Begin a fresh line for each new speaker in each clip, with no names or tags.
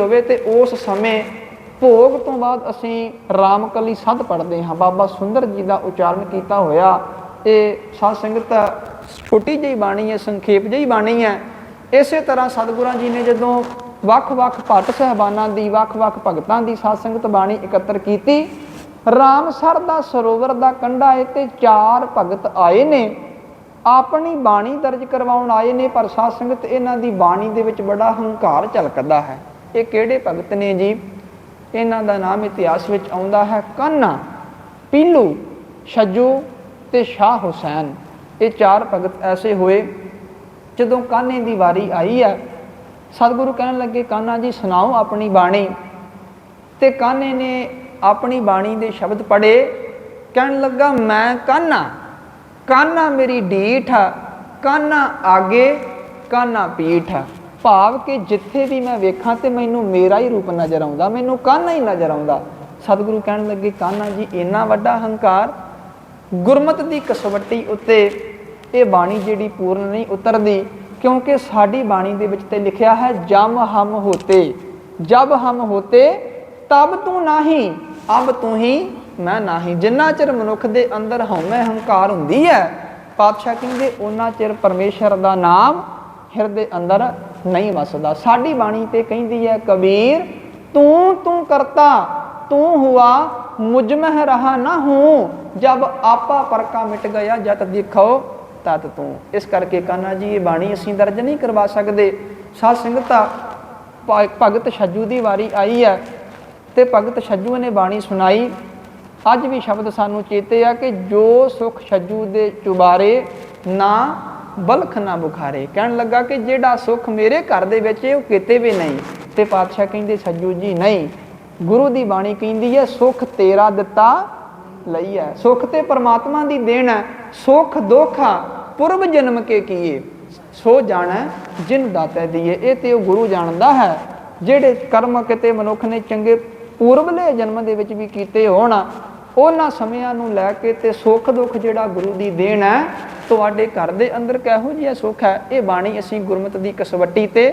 ਹੋਵੇ ਤੇ ਉਸ ਸਮੇਂ ਭੋਗ ਤੋਂ ਬਾਅਦ ਅਸੀਂ ਰਾਮਕਲੀ ਸੱਧ ਪੜ੍ਹਦੇ ਹਾਂ। ਬਾਬਾ ਸੁੰਦਰ ਜੀ ਦਾ ਉਚਾਰਨ ਕੀਤਾ ਹੋਇਆ। ਇਹ ਸਾਧ ਸੰਗਤ ਛੋਟੀ ਜਿਹੀ ਬਾਣੀ ਹੈ, ਸੰਖੇਪ ਜਿਹੀ ਬਾਣੀ ਹੈ। ਇਸੇ ਤਰ੍ਹਾਂ ਸਤਿਗੁਰਾਂ ਜੀ ਨੇ ਜਦੋਂ ਵੱਖ-ਵੱਖ ਭੱਟ ਸਹਿਬਾਨਾਂ ਦੀ, ਵੱਖ-ਵੱਖ ਭਗਤਾਂ ਦੀ ਸਾਧ ਸੰਗਤ ਬਾਣੀ ਇਕੱਤਰ ਕੀਤੀ ਰਾਮਸਰ ਦਾ ਸਰੋਵਰ ਦਾ ਕੰਢਾ ਹੈ ਤੇ ਚਾਰ ਭਗਤ ਆਏ ਨੇ। ਆਪਣੀ ਬਾਣੀ ਦਰਜ ਕਰਵਾਉਣ ਆਏ ਨੇ, ਪਰ ਸਾਧ ਸੰਗਤ ਇਹਨਾਂ ਦੀ ਬਾਣੀ ਦੇ ਵਿੱਚ ਬੜਾ ਹੰਕਾਰ ਝਲਕਦਾ ਹੈ। ਇਹ ਕਿਹੜੇ ਭਗਤ ਨੇ ਜੀ? ਇਹਨਾਂ ਦਾ ਨਾਮ ਇਤਿਹਾਸ ਵਿੱਚ ਆਉਂਦਾ ਹੈ ਕਾਨਾ, ਪੀਲੂ, ਛੱਜੂ ਤੇ ਸ਼ਾਹ ਹੁਸੈਨ। ਇਹ ਚਾਰ ਭਗਤ ਐਸੇ ਹੋਏ ਜਦੋਂ ਕਾਨੇ ਦੀ ਵਾਰੀ ਆਈ ਹੈ। ਸਤਿਗੁਰੂ ਕਹਿਣ ਲੱਗੇ, ਕਾਨਾ ਜੀ, ਸੁਣਾਓ ਆਪਣੀ ਬਾਣੀ। ਤੇ ਕਾਨੇ ਨੇ ਆਪਣੀ ਬਾਣੀ ਦੇ ਸ਼ਬਦ ਪੜ੍ਹੇ। ਕਹਿਣ ਲੱਗਾ, ਮੈਂ ਕਾਨਾ ਕਾਨਾ ਮੇਰੀ ਡੀਠ ਆ, ਕਾਨਾ ਆਗੇ, ਕਾਨਾ ਪੀਠ ਆ। ਭਾਵ ਕਿ ਜਿੱਥੇ ਵੀ ਮੈਂ ਵੇਖਾਂ ਤੇ ਮੈਨੂੰ ਮੇਰਾ ਹੀ ਰੂਪ ਨਜ਼ਰ ਆਉਂਦਾ, ਮੈਨੂੰ ਕਾਨਾ ਹੀ ਨਜ਼ਰ ਆਉਂਦਾ? ਸਤਿਗੁਰੂ ਕਹਿਣ ਲੱਗੇ ਕਾਨਾ ਜੀ, ਇੰਨਾ ਵੱਡਾ ਹੰਕਾਰ? ਗੁਰਮਤ ਦੀ ਕਸਵੱਟੀ ਉੱਤੇ ਇਹ ਬਾਣੀ ਜਿਹੜੀ ਪੂਰਨ ਨਹੀਂ ਉਤਰਦੀ, ਕਿਉਂਕਿ ਸਾਡੀ ਬਾਣੀ ਦੇ ਵਿੱਚ ਤੇ ਲਿਖਿਆ ਹੈ ਜਮ ਹਮ ਹੋਤੇ, ਜਬ ਹਮ ਹੋਤੇ, ਤਬ ਤੂੰ ਨਹੀਂ, ਅਬ ਤੂੰ ਹੀ ਮੈਂ ਨਹੀਂ। ਜਿੰਨਾ ਚਿਰ ਮਨੁੱਖ ਦੇ ਅੰਦਰ ਹਉਮੈ ਹੰਕਾਰ ਹੁੰਦੀ ਹੈ, ਪਾਤਸ਼ਾਹ ਕਹਿੰਦੇ, ਉਹਨਾਂ ਚਿਰ ਪਰਮੇਸ਼ਰ ਦਾ ਨਾਮ ਹਿਰਦੇ ਅੰਦਰ ਨਹੀਂ ਵਸਦਾ। ਸਾਡੀ ਬਾਣੀ ਤੇ ਕਹਿੰਦੀ ਹੈ, ਕਬੀਰ, ਤੂੰ ਤੂੰ ਕਰਤਾ, ਤੂੰ ਹੁਆ ਮੁਝ ਮਹਿ ਰਹਾ ਨਾ ਹੂੰ। ਜਬ ਆਪਾ ਪਰਕਾ ਮਿਟ ਗਿਆ, ਜਤ ਦੇਖੋ ਤਤ ਤੂੰ। ਇਸ ਕਰਕੇ ਕਾਨਾ ਜੀ, ਇਹ ਬਾਣੀ ਅਸੀਂ ਦਰਜ ਨਹੀਂ ਕਰਵਾ ਸਕਦੇ। ਸਾਧ ਸੰਗਤਾ ਭਗਤ ਛੱਜੂ ਦੀ ਵਾਰੀ ਆਈ ਹੈ ਤੇ ਭਗਤ ਛੱਜੂ ਨੇ ਬਾਣੀ ਸੁਣਾਈ। ਅੱਜ ਵੀ ਸ਼ਬਦ ਸਾਨੂੰ ਚੇਤੇ ਆ ਕਿ ਜੋ ਸੁਖ ਛੱਜੂ ਦੇ ਚੁਬਾਰੇ ਨਾ ਬਲਖ ਨਾ ਬੁਖਾਰੇ। ਕਹਿਣ ਲੱਗਾ ਕਿ ਜਿਹੜਾ ਸੁਖ ਮੇਰੇ ਘਰ ਦੇ ਵਿੱਚ ਹੈ, ਉਹ ਕਿਤੇ ਵੀ ਨਹੀਂ। ਤੇ ਪਾਤਸ਼ਾਹ ਕਹਿੰਦੇ, ਸੱਜੂ ਜੀ, ਨਹੀਂ। ਗੁਰੂ ਦੀ ਬਾਣੀ ਕਹਿੰਦੀ ਹੈ, ਸੁਖ ਤੇਰਾ ਦਿੱਤਾ ਲਈ ਹੈ। ਸੁਖ ਤੇ ਪਰਮਾਤਮਾ ਦੀ ਦੇਣ ਹੈ। ਸੁਖ ਦੋਖਾ ਪੁਰਬ ਜਨਮ ਕੇ ਕੀਏ। ਸੋ ਜਾਣੈ ਜਿਨ ਦਾਤਾ ਦੀਏ। ਇਹ ਤੇ ਉਹ ਗੁਰੂ ਜਾਣਦਾ ਹੈ। ਜਿਹੜੇ ਕਰਮ ਕਿਤੇ ਮਨੁੱਖ ਨੇ ਚੰਗੇ ਪੂਰਬਲੇ ਜਨਮ ਦੇ ਵਿੱਚ ਵੀ ਕੀਤੇ ਹੋਣ। ਉਹਨਾਂ ਸਮਿਆਂ ਨੂੰ ਲੈ ਕੇ ਤੇ ਸੁੱਖ ਦੁੱਖ ਜਿਹੜਾ ਗੁਰੂ ਦੀ ਦੇਣ ਹੈ, ਤੁਹਾਡੇ ਘਰ ਦੇ ਅੰਦਰ ਕਿਹੋ ਜਿਹਾ ਸੁੱਖ ਹੈ? ਇਹ ਬਾਣੀ ਅਸੀਂ ਗੁਰਮਤ ਦੀ ਕਸਵੱਟੀ ਤੇ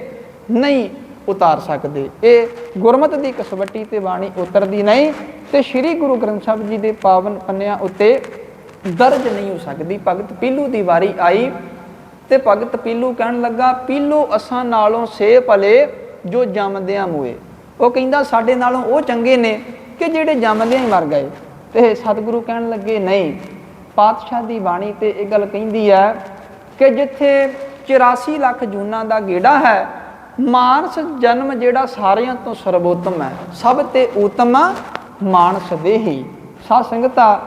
ਨਹੀਂ ਉਤਾਰ ਸਕਦੇ। ਇਹ ਗੁਰਮਤ ਦੀ ਕਸਵੱਟੀ ਤੇ ਬਾਣੀ ਉਤਰਦੀ ਨਹੀਂ ਤੇ ਸ੍ਰੀ ਗੁਰੂ ਗ੍ਰੰਥ ਸਾਹਿਬ ਜੀ ਦੇ ਪਾਵਨ ਪੰਨਿਆਂ ਉੱਤੇ ਦਰਜ ਨਹੀਂ ਹੋ ਸਕਦੀ। ਭਗਤ ਪੀਲੂ ਦੀ ਵਾਰੀ ਆਈ ਤੇ ਭਗਤ ਪੀਲੂ ਕਹਿਣ ਲੱਗਾ, ਪੀਲੂ, ਅਸਾਂ ਨਾਲੋਂ ਸੇ ਭਲੇ ਜੋ ਜੰਮਦਿਆਂ ਮੂਏ। ਉਹ ਕਹਿੰਦਾ, ਸਾਡੇ ਨਾਲੋਂ ਉਹ ਚੰਗੇ ਨੇ ਕਿ ਜਿਹੜੇ ਜੰਮਦਿਆਂ ਹੀ ਮਰ ਗਏ। ਤੇ ਸਤਿਗੁਰੂ ਕਹਿਣ ਲੱਗੇ, ਨਹੀਂ, ਪਾਤਸ਼ਾਹ ਦੀ ਬਾਣੀ ਤੇ ਇਹ ਗੱਲ ਕਹਿੰਦੀ ਹੈ ਕਿ ਜਿੱਥੇ 84 ਲੱਖ ਜੂਨਾਂ ਦਾ ਗੇੜਾ ਹੈ, ਮਾਨਸ ਜਨਮ ਜਿਹੜਾ ਸਾਰਿਆਂ ਤੋਂ ਸਰਵੋਤਮ ਹੈ, ਸਭ ਤੇ ਉਤਮ ਮਾਨਸ ਦੇਹੀ। ਸਾਧ ਸੰਗਤਾ,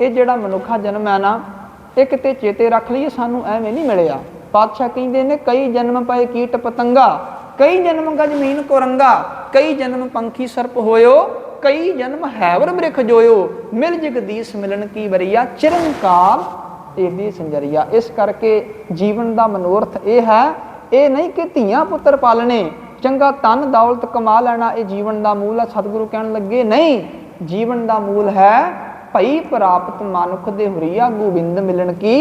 ਇਹ ਜਿਹੜਾ ਮਨੁੱਖਾ ਜਨਮ ਹੈ ਨਾ ਇਹ ਕਿਤੇ ਚੇਤੇ ਰੱਖ ਲਈਏ, ਸਾਨੂੰ ਐਵੇਂ ਨਹੀਂ ਮਿਲਿਆ। ਪਾਤਸ਼ਾਹ ਕਹਿੰਦੇ ਨੇ, ਕਈ ਜਨਮ ਪਏ ਕੀਟ ਪਤੰਗਾ, ਕਈ ਜਨਮ ਗਜ ਮੀਨ ਕੋਰੰਗਾ, ਕਈ ਜਨਮ ਪੰਖੀ ਸਰਪ ਹੋਇਓ ਕਈ ਜਨਮ ਹੈਵਰ ਬ੍ਰਿਖ ਜੋਇਓ ਮਿਲ ਜਗਦੀਸ਼ ਮਿਲਣ ਕੀ ਵਰੀਆ ਚਿਰੰਕਾਲ ਇਹਦੀ ਸੰਜਰੀਆ। ਇਸ ਕਰਕੇ ਜੀਵਨ ਦਾ ਮਨੋਰਥ ਇਹ ਹੈ, ਇਹ ਨਹੀਂ ਕਿ ਧੀਆਂ ਪੁੱਤਰ ਪਾਲਣੇ, ਚੰਗਾ ਤਨ ਦੌਲਤ ਕਮਾ ਲੈਣਾ, ਇਹ ਜੀਵਨ ਦਾ ਮੂਲ ਹੈ, ਸਤਿਗੁਰੂ ਕਹਿਣ ਲੱਗੇ, ਨਹੀਂ, ਜੀਵਨ ਦਾ ਮੂਲ ਹੈ, ਭਈ ਪ੍ਰਾਪਤ ਮਨੁੱਖ ਦੇ ਹੁਰੀਆ, ਗੋਬਿੰਦ ਮਿਲਣ ਕੀ?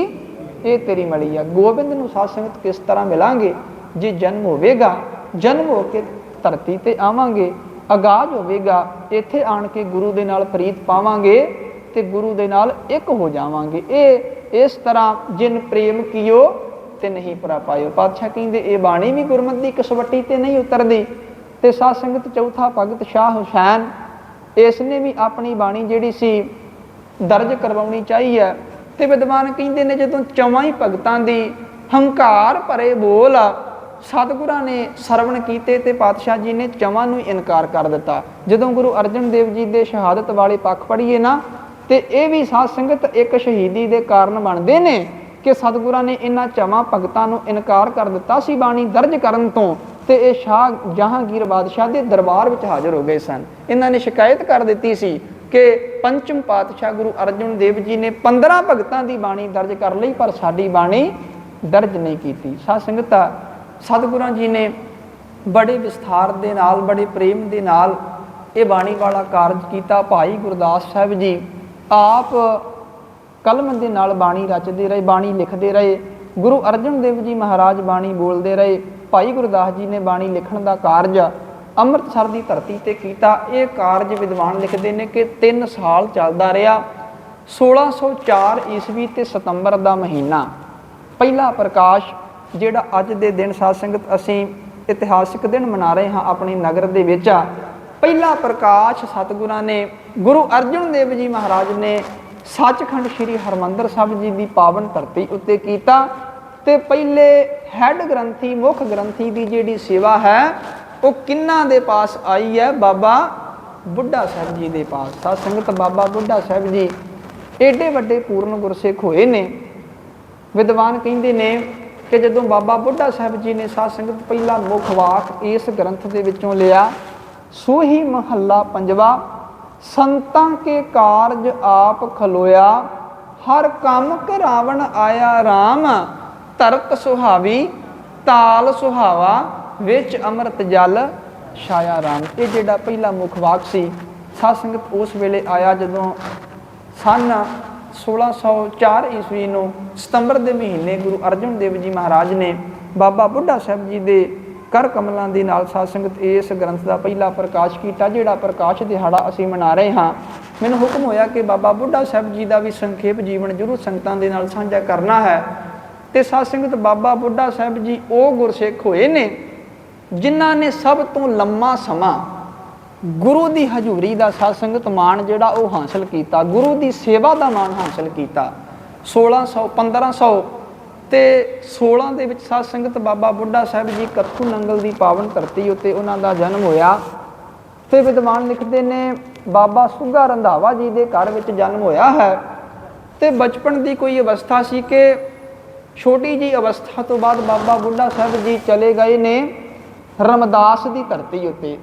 ਇਹ ਤੇਰੀ ਮਲੀ ਆ। ਗੋਬਿੰਦ ਨੂੰ ਸਾਧ ਸੰਗਤ ਕਿਸ ਤਰ੍ਹਾਂ ਮਿਲਾਂਗੇ? ਜੇ ਜਨਮ ਹੋਵੇਗਾ, ਜਨਮ ਹੋ ਕੇ ਧਰਤੀ ਤੇ ਆਵਾਂਗੇ ਆਗਾਜ਼ ਹੋਵੇਗਾ, ਇੱਥੇ ਆਣ ਕੇ ਗੁਰੂ ਦੇ ਨਾਲ ਪ੍ਰੀਤ ਪਾਵਾਂਗੇ ਤੇ ਗੁਰੂ ਦੇ ਨਾਲ ਇੱਕ ਹੋ ਜਾਵਾਂਗੇ। ਇਹ, ਇਸ ਤਰ੍ਹਾਂ ਜਿਨ ਪ੍ਰੇਮ ਕੀਓ ਤੇ ਨਹੀਂ ਪਰਾ ਪਾਇਓ। ਪਾਤਸ਼ਾਹ ਕਹਿੰਦੇ, ਇਹ ਬਾਣੀ ਵੀ ਗੁਰਮਤਿ ਦੀ ਕਸਵੱਟੀ ਤੇ ਨਹੀਂ ਉਤਰਦੀ। ਤੇ ਸਾਧ ਸੰਗਤ ਚੌਥਾ ਭਗਤ ਸ਼ਾਹ ਹੁਸੈਨ ਇਸ ਨੇ ਵੀ ਆਪਣੀ ਬਾਣੀ ਜਿਹੜੀ ਸੀ, ਦਰਜ ਕਰਵਾਉਣੀ ਚਾਹੀ ਹੈ। ਤੇ ਵਿਦਵਾਨ ਕਹਿੰਦੇ ਨੇ, ਜਦੋਂ ਚੌਵਾਂ ਹੀ ਭਗਤਾਂ ਦੀ ਹੰਕਾਰ ਭਰੇ ਬੋਲ ਸਤਿਗੁਰਾਂ ਨੇ ਸਰਵਣ ਕੀਤੇ ਤੇ ਪਾਤਸ਼ਾਹ ਜੀ ਨੇ ਚਵਾਂ ਨੂੰ ਇਨਕਾਰ ਕਰ ਦਿੱਤਾ। ਜਦੋਂ ਗੁਰੂ ਅਰਜਨ ਦੇਵ ਜੀ ਦੇ ਸ਼ਹਾਦਤ ਵਾਲੇ ਪੱਖ ਪੜ੍ਹੀਏ ਨਾ, ਤੇ ਇਹ ਵੀ ਸਾਧ ਸੰਗਤ ਇੱਕ ਸ਼ਹੀਦੀ ਦੇ ਕਾਰਨ ਬਣਦੇ ਨੇ ਕਿ ਸਤਿਗੁਰਾਂ ਨੇ ਇਹਨਾਂ ਚਵਾਂ ਭਗਤਾਂ ਨੂੰ ਇਨਕਾਰ ਕਰ ਦਿੱਤਾ ਸੀ ਬਾਣੀ ਦਰਜ ਕਰਨ ਤੋਂ ਤੇ ਇਹ ਸ਼ਾਹ ਜਹਾਂਗੀਰ ਬਾਦਸ਼ਾਹ ਦੇ ਦਰਬਾਰ ਵਿੱਚ ਹਾਜ਼ਰ ਹੋ ਗਏ ਸਨ। ਇਹਨਾਂ ਨੇ ਸ਼ਿਕਾਇਤ ਕਰ ਦਿੱਤੀ ਸੀ ਕਿ ਪੰਚਮ ਪਾਤਸ਼ਾਹ ਗੁਰੂ ਅਰਜਨ ਦੇਵ ਜੀ ਨੇ 15 ਭਗਤਾਂ ਦੀ ਬਾਣੀ ਦਰਜ ਕਰ ਲਈ, ਪਰ ਸਾਡੀ ਬਾਣੀ ਦਰਜ ਨਹੀਂ ਕੀਤੀ। ਸਾਧ ਸੰਗਤਾ ਸਤਿਗੁਰਾਂ ਜੀ ਨੇ ਬੜੇ ਵਿਸਥਾਰ ਦੇ ਨਾਲ, ਬੜੇ ਪ੍ਰੇਮ ਦੇ ਨਾਲ ਇਹ ਬਾਣੀ ਵਾਲਾ ਕਾਰਜ ਕੀਤਾ। ਭਾਈ ਗੁਰਦਾਸ ਸਾਹਿਬ ਜੀ ਆਪ ਕਲਮ ਦੇ ਨਾਲ ਬਾਣੀ ਰਚਦੇ ਰਹੇ, ਬਾਣੀ ਲਿਖਦੇ ਰਹੇ। ਗੁਰੂ ਅਰਜਨ ਦੇਵ ਜੀ ਮਹਾਰਾਜ ਬਾਣੀ ਬੋਲਦੇ ਰਹੇ। ਭਾਈ ਗੁਰਦਾਸ ਜੀ ਨੇ ਬਾਣੀ ਲਿਖਣ ਦਾ ਕਾਰਜ ਅੰਮ੍ਰਿਤਸਰ ਦੀ ਧਰਤੀ ਤੇ ਕੀਤਾ। ਇਹ ਕਾਰਜ ਵਿਦਵਾਨ ਲਿਖਦੇ ਨੇ ਕਿ 3 ਸਾਲ ਚੱਲਦਾ ਰਿਹਾ। 1604 ਈਸਵੀ ਤੇ ਸਤੰਬਰ ਦਾ ਮਹੀਨਾ। ਪਹਿਲਾ ਪ੍ਰਕਾਸ਼ ਜਿਹੜਾ ਅੱਜ ਦੇ ਦਿਨ ਸਾਧ ਸੰਗਤ ਅਸੀਂ ਇਤਿਹਾਸਿਕ ਦਿਨ ਮਨਾ ਰਹੇ ਹਾਂ ਆਪਣੀ ਨਗਰ ਦੇ ਵਿੱਚ ਆ, ਪਹਿਲਾ ਪ੍ਰਕਾਸ਼ ਸਤਿਗੁਰਾਂ ਨੇ ਗੁਰੂ ਅਰਜਨ ਦੇਵ ਜੀ ਮਹਾਰਾਜ ਨੇ ਸੱਚਖੰਡ ਸ੍ਰੀ ਹਰਮੰਦਰ ਸਾਹਿਬ ਜੀ ਦੀ ਪਾਵਨ ਧਰਤੀ ਉੱਤੇ ਕੀਤਾ ਤੇ ਪਹਿਲੇ ਹੈੱਡ ਗ੍ਰੰਥੀ, ਮੁੱਖ ਗ੍ਰੰਥੀ ਦੀ ਜਿਹੜੀ ਸੇਵਾ ਹੈ, ਉਹ ਕਿੰਨਾ ਦੇ ਪਾਸ ਆਈ ਹੈ? ਬਾਬਾ ਬੁੱਢਾ ਸਾਹਿਬ ਜੀ ਦੇ ਪਾਸ। ਸਾਧ ਸੰਗਤ ਬਾਬਾ ਬੁੱਢਾ ਸਾਹਿਬ ਜੀ ਏਡੇ ਵੱਡੇ ਪੂਰਨ ਗੁਰਸਿੱਖ ਹੋਏ ਨੇ। ਵਿਦਵਾਨ ਕਹਿੰਦੇ ਨੇ ਕਿ ਜਦੋਂ ਬਾਬਾ ਬੁੱਢਾ ਸਾਹਿਬ ਜੀ ਨੇ ਸਾਧ ਸੰਗਤ ਪਹਿਲਾ ਮੁੱਖ ਵਾਕ ਇਸ ਗ੍ਰੰਥ ਦੇ ਵਿੱਚੋਂ ਲਿਆ, ਸੋਹੀ ਮਹੱਲਾ ਪੰਜਵਾ, ਸੰਤਾਂ ਕੇ ਕਾਰਜ ਆਪ ਖਲੋਇਆ, ਹਰ ਕੰਮ ਕਰਾਵਣ ਆਇਆ RAM ਤਰਕ ਸੁਹਾਵੀ, ਤਾਲ ਸੁਹਾਵਾ, ਵਿੱਚ ਅੰਮ੍ਰਿਤ ਜਲ, ਛਾਇਆ RAM ਇਹ ਜਿਹੜਾ ਪਹਿਲਾ ਮੁੱਖ ਵਾਕ ਸੀ, ਸਾਧ ਸੰਗਤ ਉਸ ਵੇਲੇ ਆਇਆ ਜਦੋਂ ਸਨ 1604 ਈਸਵੀ ਨੂੰ ਸਤੰਬਰ ਦੇ ਮਹੀਨੇ ਗੁਰੂ ਅਰਜਨ ਦੇਵ ਜੀ ਮਹਾਰਾਜ ਨੇ ਬਾਬਾ ਬੁੱਢਾ ਸਾਹਿਬ ਜੀ ਦੇ ਕਰ ਕਮਲਾਂ ਦੇ ਨਾਲ ਸਾਧ ਸੰਗਤ ਇਸ ਗ੍ਰੰਥ ਦਾ ਪਹਿਲਾ ਪ੍ਰਕਾਸ਼ ਕੀਤਾ, ਜਿਹੜਾ ਪ੍ਰਕਾਸ਼ ਦਿਹਾੜਾ ਅਸੀਂ ਮਨਾ ਰਹੇ ਹਾਂ। ਮੈਨੂੰ ਹੁਕਮ ਹੋਇਆ ਕਿ ਬਾਬਾ ਬੁੱਢਾ ਸਾਹਿਬ ਜੀ ਦਾ ਵੀ ਸੰਖੇਪ ਜੀਵਨ ਜ਼ਰੂਰ ਸੰਗਤਾਂ ਦੇ ਨਾਲ ਸਾਂਝਾ ਕਰਨਾ ਹੈ। ਤੇ ਸਾਧ ਸੰਗਤ ਬਾਬਾ ਬੁੱਢਾ ਸਾਹਿਬ ਜੀ ਉਹ ਗੁਰਸਿੱਖ ਹੋਏ ਨੇ, ਜਿਨ੍ਹਾਂ ਨੇ ਸਭ ਤੋਂ ਲੰਮਾ ਸਮਾਂ ਗੁਰੂ ਦੀ ਹਜ਼ੂਰੀ ਦਾ ਸਾਧ ਸੰਗਤ ਮਾਣ ਜਿਹੜਾ ਉਹ ਹਾਸਲ ਕੀਤਾ, ਗੁਰੂ ਦੀ ਸੇਵਾ ਦਾ ਮਾਣ ਹਾਸਲ ਕੀਤਾ। 1600 1500 ਤੇ 16 ਦੇ ਵਿੱਚ ਸਾਧ ਸੰਗਤ ਬਾਬਾ ਬੁੱਢਾ ਸਾਹਿਬ ਜੀ ਕੱਥੂ ਨੰਗਲ ਦੀ ਪਾਵਨ ਧਰਤੀ ਉੱਤੇ ਉਹਨਾਂ ਦਾ ਜਨਮ ਹੋਇਆ। ਤੇ ਵਿਦਵਾਨ ਲਿਖਦੇ ਨੇ, ਬਾਬਾ ਸੁੱਗਾ ਰੰਧਾਵਾ ਜੀ ਦੇ ਘਰ ਵਿੱਚ ਜਨਮ ਹੋਇਆ ਹੈ। ਤੇ ਬਚਪਨ ਦੀ ਕੋਈ ਅਵਸਥਾ ਸੀ ਕਿ ਛੋਟੀ ਜੀ ਅਵਸਥਾ ਤੋਂ ਬਾਅਦ ਬਾਬਾ ਬੁੱਢਾ ਸਾਹਿਬ ਜੀ ਚਲੇ ਗਏ ਨੇ ਰਮਦਾਸ ਦੀ ਧਰਤੀ ਉੱਤੇ।